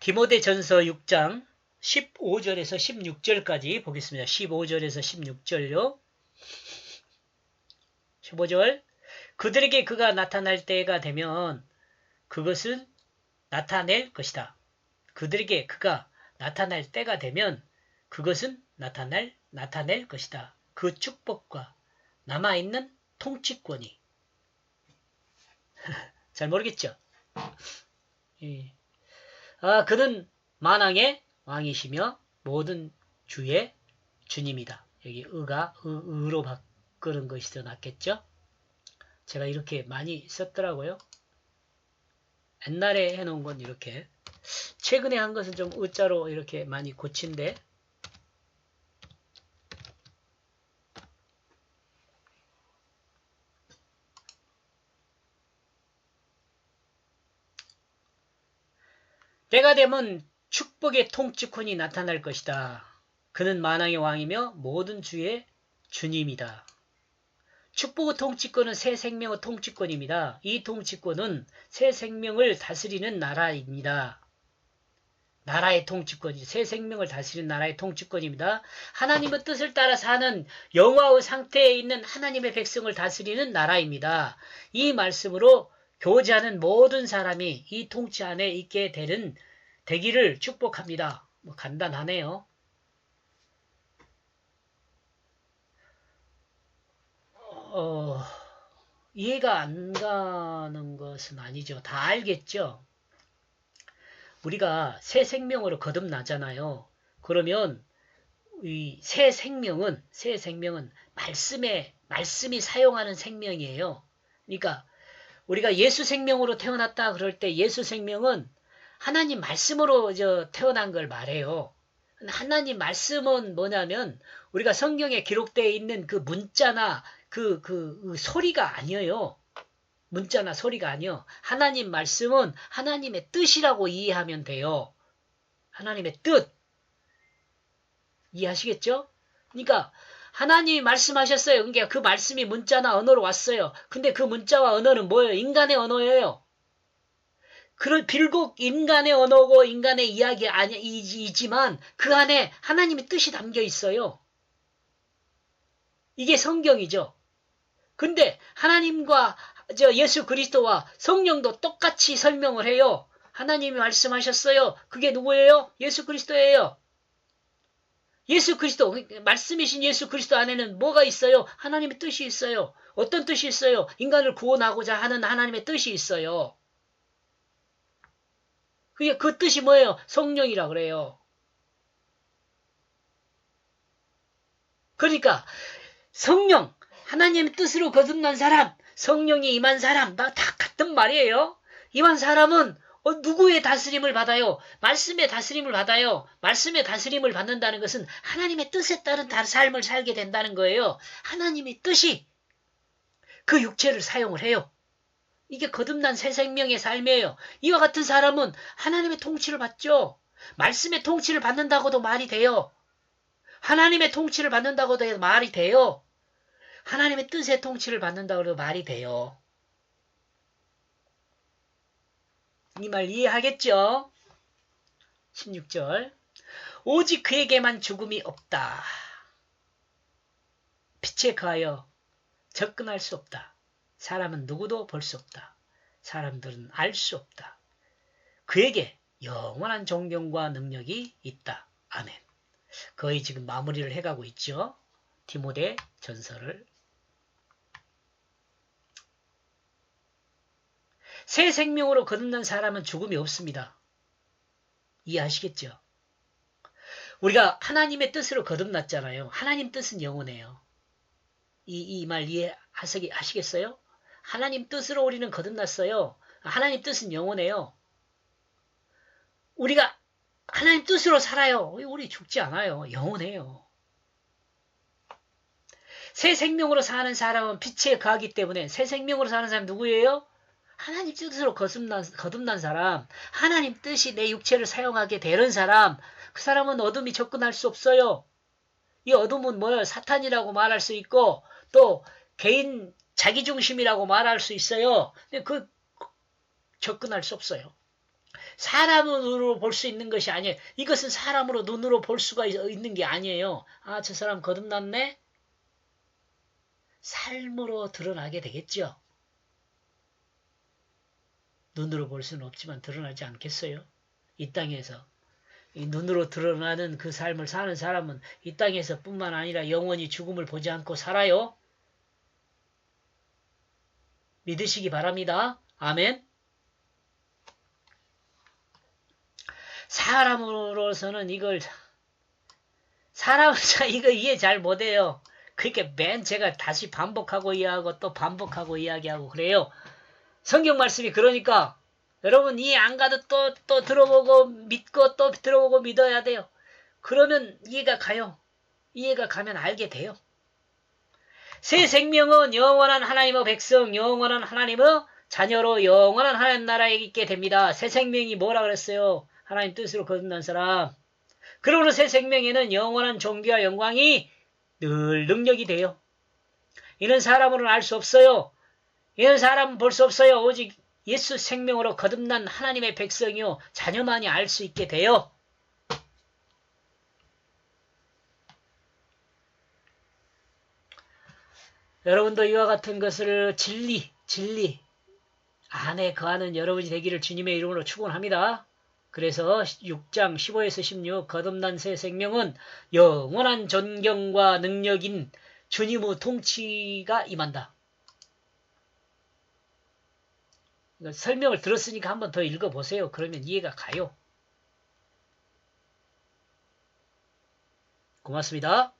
디모데 전서 6장 15절에서 16절까지 보겠습니다. 15절에서 16절요. 15절. 그들에게 그가 나타날 때가 되면 그것은 나타낼 것이다. 그들에게 그가 나타날 때가 되면 그것은 나타날, 나타낼 것이다. 그 축복과 남아 있는 통치권이. 잘 모르겠죠? 예. 아, 그는 만왕의 왕이시며 모든 주의 주님이다. 여기 의가 의, 의로 바꾸는 것이 더 낫겠죠? 제가 이렇게 많이 썼더라고요. 옛날에 해놓은 건 이렇게 최근에 한 것은 좀 의자로 이렇게 많이 고친데 때가 되면 축복의 통치권이 나타날 것이다. 그는 만왕의 왕이며 모든 주의 주님이다. 축복의 통치권은 새 생명의 통치권입니다. 이 통치권은 새 생명을 다스리는 나라입니다. 나라의 통치권이 새 생명을 다스리는 나라의 통치권입니다. 하나님의 뜻을 따라 사는 영화의 상태에 있는 하나님의 백성을 다스리는 나라입니다. 이 말씀으로 교제하는 모든 사람이 이 통치 안에 있게 되는 되기를 축복합니다. 뭐 간단하네요. 어, 이해가 안 가는 것은 아니죠. 다 알겠죠? 우리가 새 생명으로 거듭나잖아요. 그러면 이 새 생명은 새 생명은 말씀에 말씀이 사용하는 생명이에요. 그러니까 우리가 예수 생명으로 태어났다 그럴 때 예수 생명은 하나님 말씀으로 저 태어난 걸 말해요. 하나님 말씀은 뭐냐면 우리가 성경에 기록되어 있는 그 문자나 그, 그, 그 소리가 아니에요. 문자나 소리가 아니요. 하나님 말씀은 하나님의 뜻이라고 이해하면 돼요. 하나님의 뜻. 이해하시겠죠? 그러니까 하나님이 말씀하셨어요. 그러니까 그 말씀이 문자나 언어로 왔어요. 근데 그 문자와 언어는 뭐예요? 인간의 언어예요. 그런 빌곡 인간의 언어고 인간의 이야기 아니이지만 그 안에 하나님의 뜻이 담겨 있어요. 이게 성경이죠. 근데 하나님과 저 예수 그리스도와 성령도 똑같이 설명을 해요. 하나님이 말씀하셨어요. 그게 누구예요? 예수 그리스도예요. 예수 그리스도 말씀이신 예수 그리스도 안에는 뭐가 있어요? 하나님의 뜻이 있어요. 어떤 뜻이 있어요? 인간을 구원하고자 하는 하나님의 뜻이 있어요. 그게 그 뜻이 뭐예요? 성령이라 그래요. 그러니까 성령 하나님의 뜻으로 거듭난 사람, 성령이 임한 사람 다 같은 말이에요. 임한 사람은 어, 누구의 다스림을 받아요? 말씀의 다스림을 받아요. 말씀의 다스림을 받는다는 것은 하나님의 뜻에 따른 삶을 살게 된다는 거예요. 하나님의 뜻이 그 육체를 사용을 해요. 이게 거듭난 새 생명의 삶이에요. 이와 같은 사람은 하나님의 통치를 받죠. 말씀의 통치를 받는다고도 말이 돼요. 하나님의 통치를 받는다고도 말이 돼요. 하나님의 뜻의 통치를 받는다고도 말이 돼요. 이 말 이해하겠죠? 16절. 오직 그에게만 죽음이 없다. 빛에 가하여 접근할 수 없다. 사람은 누구도 볼 수 없다. 사람들은 알 수 없다. 그에게 영원한 존경과 능력이 있다. 아멘. 거의 지금 마무리를 해가고 있죠. 디모데 전설을. 새 생명으로 거듭난 사람은 죽음이 없습니다. 이해하시겠죠? 우리가 하나님의 뜻으로 거듭났잖아요. 하나님 뜻은 영원해요. 이 이 말 이해하시겠어요? 하나님 뜻으로 우리는 거듭났어요. 하나님 뜻은 영원해요. 우리가 하나님 뜻으로 살아요. 우리 죽지 않아요. 영원해요. 새 생명으로 사는 사람은 빛에 가기 때문에 새 생명으로 사는 사람 누구예요? 하나님 뜻으로 거듭난, 거듭난 사람, 하나님 뜻이 내 육체를 사용하게 되는 사람, 그 사람은 어둠이 접근할 수 없어요. 이 어둠은 뭐예요? 사탄이라고 말할 수 있고, 또 개인 자기중심이라고 말할 수 있어요. 근데 그 접근할 수 없어요. 사람으로 볼 수 있는 것이 아니에요. 이것은 사람으로 눈으로 볼 수가 있- 있는 게 아니에요. 아, 저 사람 거듭났네? 삶으로 드러나게 되겠죠. 눈으로 볼 수는 없지만 드러나지 않겠어요? 이 땅에서. 이 눈으로 드러나는 그 삶을 사는 사람은 이 땅에서 뿐만 아니라 영원히 죽음을 보지 않고 살아요. 믿으시기 바랍니다. 아멘. 사람으로서는 이걸 참 이거 이해 잘 못해요. 그렇게 맨 제가 다시 반복하고 이해하고 또 반복하고 이야기하고 그래요. 성경 말씀이 그러니까 여러분 이해 안 가도 또 또 들어보고 믿고 또 들어보고 믿어야 돼요. 그러면 이해가 가요. 이해가 가면 알게 돼요. 새 생명은 영원한 하나님의 백성, 영원한 하나님의 자녀로 영원한 하나님 나라에 있게 됩니다. 새 생명이 뭐라 그랬어요? 하나님 뜻으로 거듭난 사람. 그러므로 새 생명에는 영원한 존귀와 영광이 늘 능력이 돼요. 이는 사람으로는 알 수 없어요. 이는 사람은 볼수 없어요. 오직 예수 생명으로 거듭난 하나님의 백성이요. 자녀만이 알 수 있게 돼요. 여러분도 이와 같은 것을 진리, 진리 안에 거하는 여러분이 되기를 주님의 이름으로 축원합니다. 그래서 6장 15에서 16 거듭난 새 생명은 영원한 존경과 능력인 주님의 통치가 임한다. 이거 설명을 들었으니까 한번 더 읽어보세요. 그러면 이해가 가요. 고맙습니다.